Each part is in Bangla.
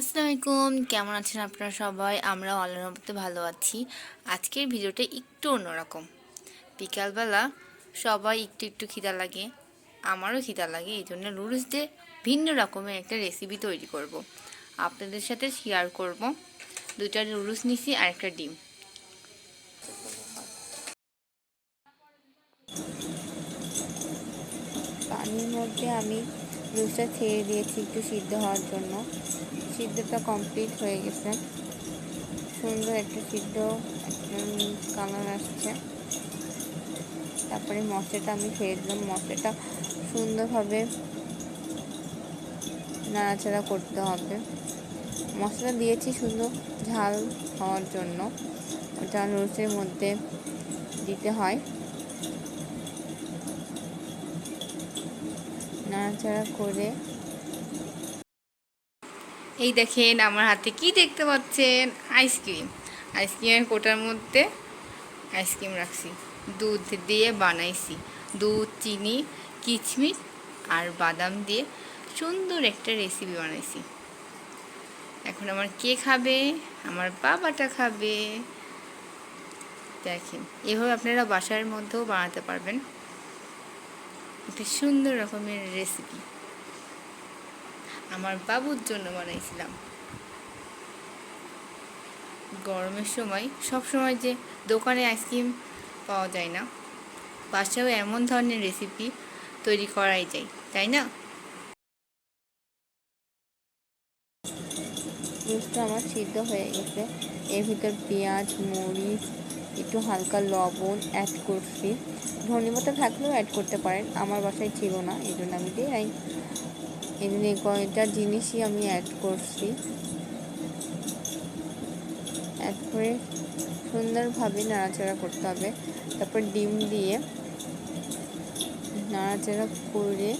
আসসালামু আলাইকুম কেমন আছেন আপনারা সবাই? আমরা রহমতে ভালো আছি। আজকের ভিডিওটা একটু অন্যরকম। বিকালবেলা সবাই একটু একটু খিদা লাগে, আমারও খিদা লাগে, এই জন্য নুডলস দিয়ে ভিন্ন রকমের একটা রেসিপি তৈরি করব। আপনাদের সাথে শেয়ার করব। দুটা নুডলস নিছি আর একটা ডিম। পানির মধ্যে আমি লুচটা ছেড়ে দিয়েছি একটু সিদ্ধ হওয়ার জন্য। সিদ্ধটা কমপ্লিট হয়ে গেছে। সুন্দর একটা সিদ্ধ কালার আসছে। তারপরে মশলাটা আমি ছেড়ে দিলাম। মশলাটা সুন্দরভাবে নাড়াচাড়া করতে হবে। মশলা দিয়েছি শুধু ঝাল হওয়ার জন্য। ওটা রোস্টের মধ্যে দিতে হয়। নাড়াচাড়া করে। এই দেখেন আমার হাতে কি দেখতে পাচ্ছেন? আইসক্রিম। আইসক্রিমের কোটার মধ্যে আইসক্রিম রাখছি। দুধ দিয়ে বানাইছি। দুধ, চিনি, কিচমিচ আর বাদাম দিয়ে সুন্দর একটা রেসিপি বানাইছি। এখন আমার কে খাবে? আমার বাবাটা খাবে। দেখেন, এভাবে আপনারা বাসার মধ্যেও বানাতে পারবেন। একটা সুন্দর রকমের রেসিপি আমার বাবুর জন্য বানাইছিলাম। গরমের সময় সব সময় যে দোকানে আইসক্রিম পাওয়া যায় না, বাসায়ও এমন ধরনের রেসিপি তৈরি করাই যায়, তাই না? আমার সিদ্ধ হয়ে গেছে। এর ভিতর পেঁয়াজ, মরিচ একটু হালকা লবণ অ্যাড করছি। ধনেপাতা থাকলেও অ্যাড করতে পারেন, আমার বাসায় ছিল না এই জন্য আমি দিই নাই এই জন্য কয়টা জিনিসই আমি অ্যাড করছি। অ্যাড করে সুন্দরভাবে নাড়াচাড়া করতে হবে। তারপর ডিম দিয়ে নাড়াচাড়া করে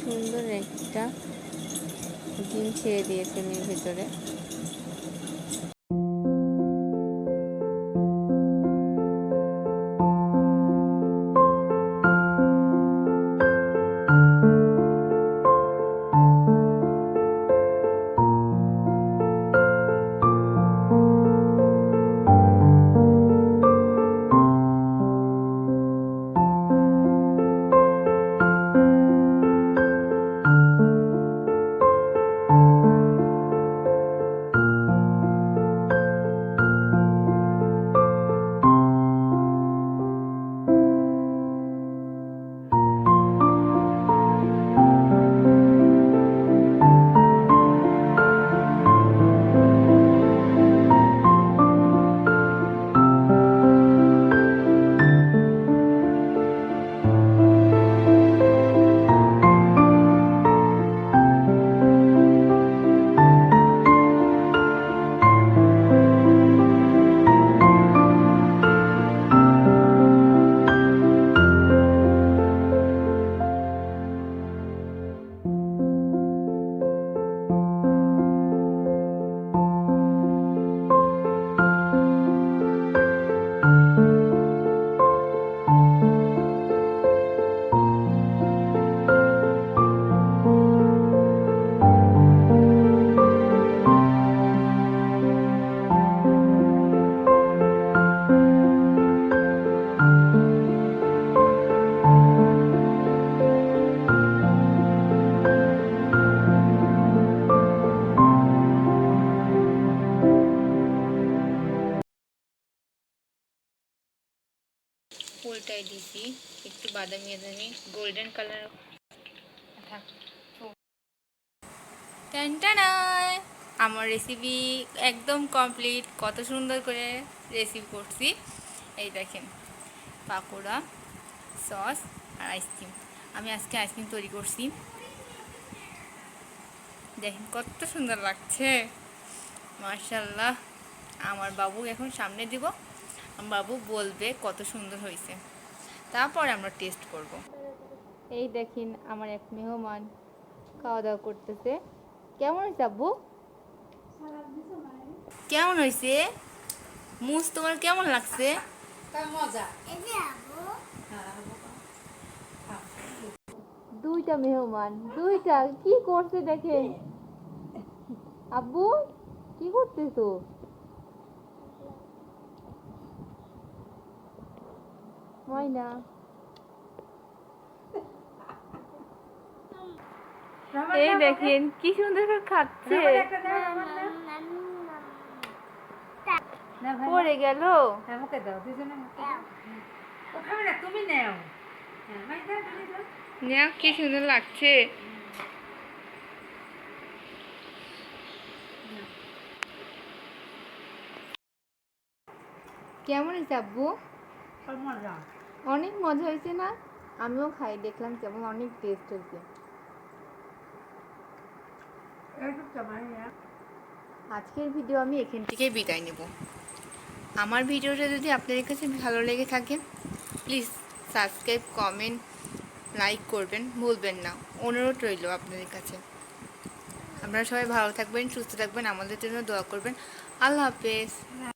সুন্দর একটা ডিম ছেড়ে দিয়েছে এর ভেতরে। উল্টাই দিছি, একটু বাদামি বাদামি গোল্ডেন কালার আমার রেসিপি একদম কমপ্লিট কত সুন্দর করে রেসিপি করছি। এই দেখেন, পাকোড়া সস আর আইসক্রিম আমি আজকে আইসক্রিম তৈরি করছি। দেখেন কত সুন্দর লাগছে। মার্শাল্লাহ আমার বাবু এখন সামনে দিব। আমার বাবু বলবে কত সুন্দর হয়েছে। তারপর আমরা টেস্ট করব। এই দেখেন আমার এক মেহমান খাওয়া দাওয়া করতেছে। কেমন হয়েছে আব্বু? কেমন হয়েছে? মুস তোমার কেমন লাগছে? দুইটা মেহমান দুইটা কি করছে দেখেন? আব্বু কি করতেছো? ময়না এই দেখেন কি সুন্দর করে খাচ্ছে। পড়ে গেল। হ্যাঁ, কি সুন্দর লাগছে। কেমন হয়েছে আব্বু? মজা। অনেক মজা হয়েছে না? আমিও খাই, দেখলাম কেমন, অনেক টেস্ট হয়েছে। হ্যাঁ। আজকের ভিডিও আমি এখান থেকে বিদায় নেব। আমার ভিডিওটা যদি আপনাদের কাছে ভালো লেগে থাকে প্লিজ সাবস্ক্রাইব কমেন্ট লাইক করবেন, ভুলবেন না। অনুরোধ রইল আপনাদের কাছে। আপনারা সবাই ভালো থাকবেন, সুস্থ থাকবেন, আমাদের জন্য দোয়া করবেন। আল্লাহ হাফেজ।